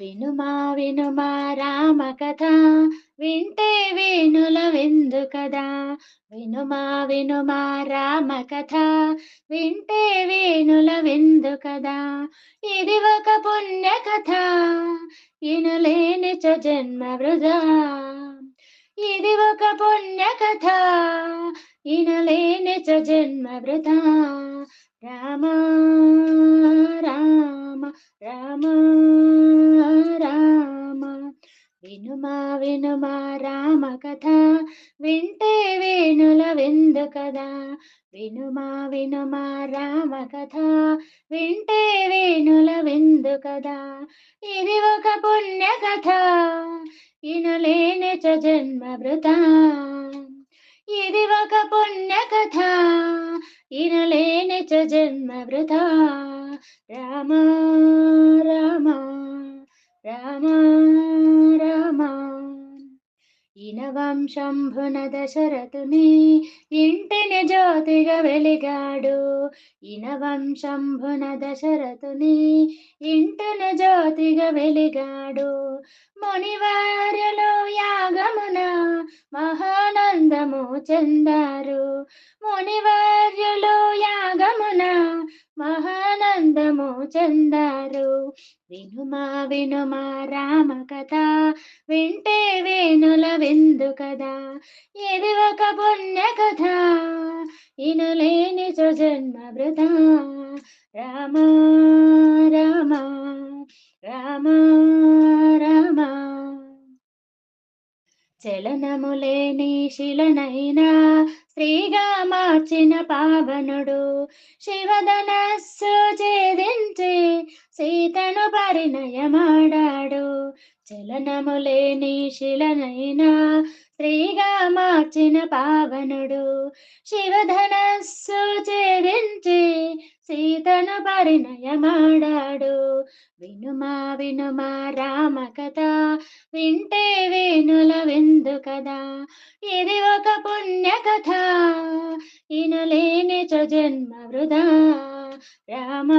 వినుమా వినుమా రామ కథ వింటే వేణుల విందు కదా వినుమా వినుమా రామ కథ వింటే వేణుల విందు కదా ఇది ఒక పుణ్య కథ ఇనులేని చ జన్మ వృధా. ఇది ఒక పుణ్య కథ ఇనలేని చ జన్మ వృధా. రామ రామ రామ. వినుమా వినుమా రామ కథ వింటే వేణుల విందు కదా వినుమా వినుమా రామ కథ వింటే వేణుల విందు కదా ఇది ఒక పుణ్య కథ ఇనలేని చ జన్మ వృతా ఇది ఒక పుణ్య కథ ఇనలేని చ జన్మ వృత రామ రామ రామ. ఇనవంశంభున దశరథుని ఇంటిని జ్యోతిగా వెలిగాడు. ఇనవంశంభున దశరథుని ఇంటిని జ్యోతిగా వెలిగాడు. మునివార్యలో యాగమున మహానందము చెందారు. మునివార్యలో యాగమున మహానందము చెందారు. వినుమా వినుమా రామ కథ వింటే వేణుల విందు కదా ఇది ఒక పుణ్య కథ ఇనులేని సుజన్మ వృధా రామ రామ రామ రామ. చలనములేని శిలనైనా. స్త్రీగా మార్చిన పావనుడు. శివధనస్సు ఛేదించి సీతను పరిణయమాడాడు. చలనములేని శిలనైనా స్త్రీగా మార్చిన పావనుడు. శివధనస్సు ఛేదించి సీతను పరిణయమాడాడు. వినుమా వినుమా రామ కథ వింటే వేణుల విందు కదా ఇది ఒక పుణ్య కథ ఇనలేని చ జన్మ వృధా. రామ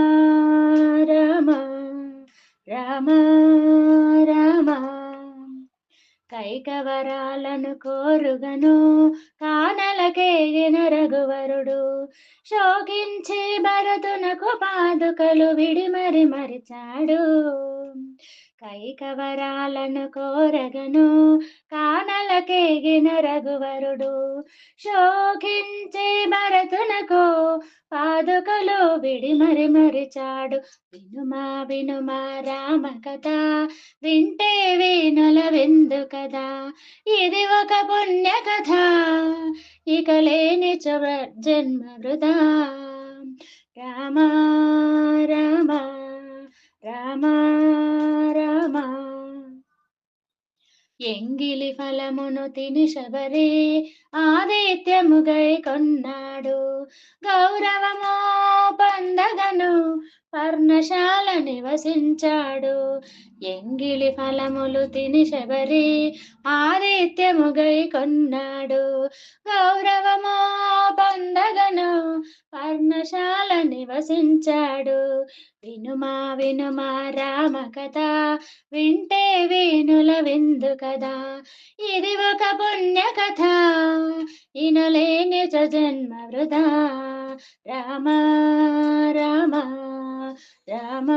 రామ రామ రామ. కైకవరాలను కోరుగను కానలకేగిన రఘువరుడు. శోకించి భరతునకు పాదుకలు విడి మరి మరిచాడు. కైకవరాలను కోరగను కానలకేగిన రఘువరుడు. శోకించి భరతునకు పాదుకలో విడి మరి మరిచాడు వినుమా వినుమా రామ కథ. వింటే వేణుల విందు కదా ఇది ఒక పుణ్య కథ. ఇక లేని చ జన్మ వృధా. రామా రామ ఎంగిలి ఫలమును తిని శబరే ఆదిత్యముగై కొన్నాడు. గౌరవమో పొందగను పర్ణశాల నివసించాడు. ఎంగిలి ఫలములు తిని శబరి ఆదిత్యముగై కొన్నాడు. గౌరవమో పొందగను పర్ణశాల నివసించాడు. వినుమా వినుమా రామ కథ వింటే వేణుల విందు కదా. ఇది ఒక పుణ్య కథ ఇనలేని నిజ జన్మ వృధా. రామ రామ. రామ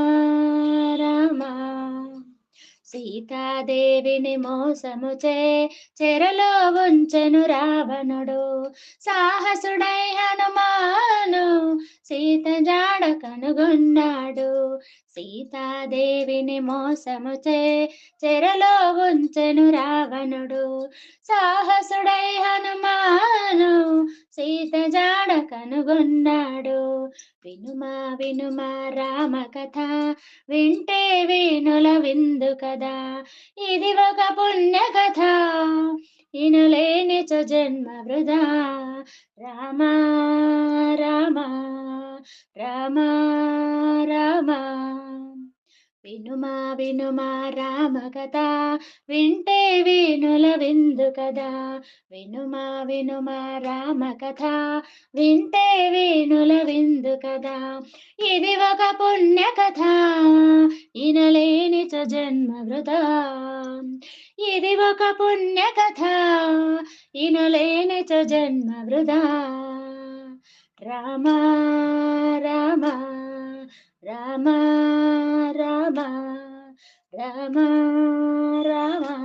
రామ. సీతాదేవిని మోసముచే చెరలో ఉంచెను రావణుడు. సాహసుడై హనుమాను సీత జాడ కనుగొన్నాడు. సీతాదేవిని మోసముచే చెరలో ఉంచెను రావణుడు. సాహసుడై హనుమాను సీత జాడ కనుగొన్నాడు. వినుమా వినుమా రామ కథ వింటే వేణుల విందు కదా. ఇది ఒక పుణ్య కథ ఇనులేని జన్మ వృధా. రామ రామ రామ రామ. వినుమా వినుమా రామ కథ వింటే వేణుల విందు కదా వినుమా వినుమా రామ కథ వింటే వేణుల విందు కదా ఇది ఒక పుణ్య కథ ఇనలేని చ జన్మ వృధా. ఇది ఒక పుణ్య కథ ఇనలేని చ జన్మ వృధా. రామ రామ రామ రామ రామ రామ